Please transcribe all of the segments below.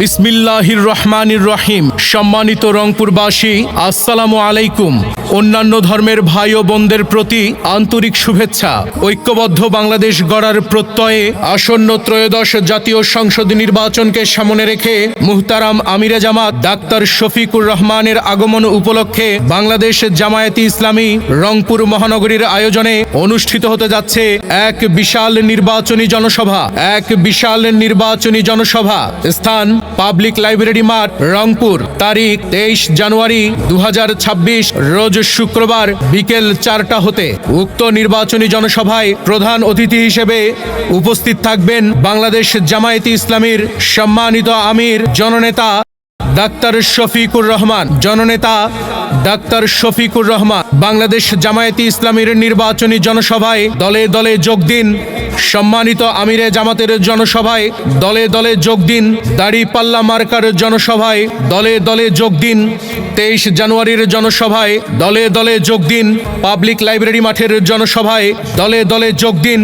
বিসমিল্লাহির রহমানির রহিম। সম্মানিত রংপুরবাসী, আসসালামু আলাইকুম। অন্যান্য ধর্মের ভাই ও বোনদের প্রতি আন্তরিক শুভেচ্ছা। ঐক্যবদ্ধ বাংলাদেশ গড়ার প্রত্যয়ে আসন্ন ত্রয়োদশ জাতীয় সংসদ নির্বাচনকে সামনে রেখে মুহতারাম আমিরে জামাত ডাক্তার শফিকুর রহমানের আগমন উপলক্ষে বাংলাদেশ জামায়াতি ইসলামী রংপুর মহানগরীর আয়োজনে অনুষ্ঠিত হতে যাচ্ছে এক বিশাল নির্বাচনী জনসভা। এক বিশাল নির্বাচনী জনসভা। স্থান পাবলিক লাইব্রেরি মাঠ, রংপুর। তারিখ তেইশ জানুয়ারি দু হাজার ছাব্বিশ, রোজ শুক্রবার বিকেল চারটা হতে। উক্ত নির্বাচনী জনসভায় প্রধান অতিথি হিসেবে উপস্থিত থাকবেন বাংলাদেশ জামায়াতি ইসলামীর সম্মানিত আমির, জননেতা ডাক্তার শফিকুর রহমান, জননেতা ডাক্তার শফিকুর রহমান, বাংলাদেশ জামায়াতি ইসলামীর নির্বাচনী জনসভায় দলে দলে যোগ দিন। সম্মানিত আমিরে জামাতের জনসভায় দলে দলে যোগ দিন। দাড়ি পাল্লা মার্কার জনসভায় দলে দলে যোগ দিন। তেইশ জানুয়ারির জনসভায় দলে দলে যোগ দিন। পাবলিক লাইব্রেরি মাঠের জনসভায় দলে দলে যোগ দিন।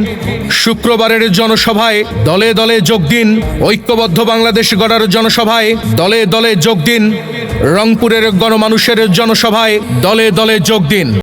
শুক্রবারের জনসভায় দলে দলে যোগ দিন। ঐক্যবদ্ধ বাংলাদেশ গড়ার জনসভায় দলে দলে যোগ দিন। রংপুরের গণমানুষের জনসভায় দলে দলে যোগ দিন।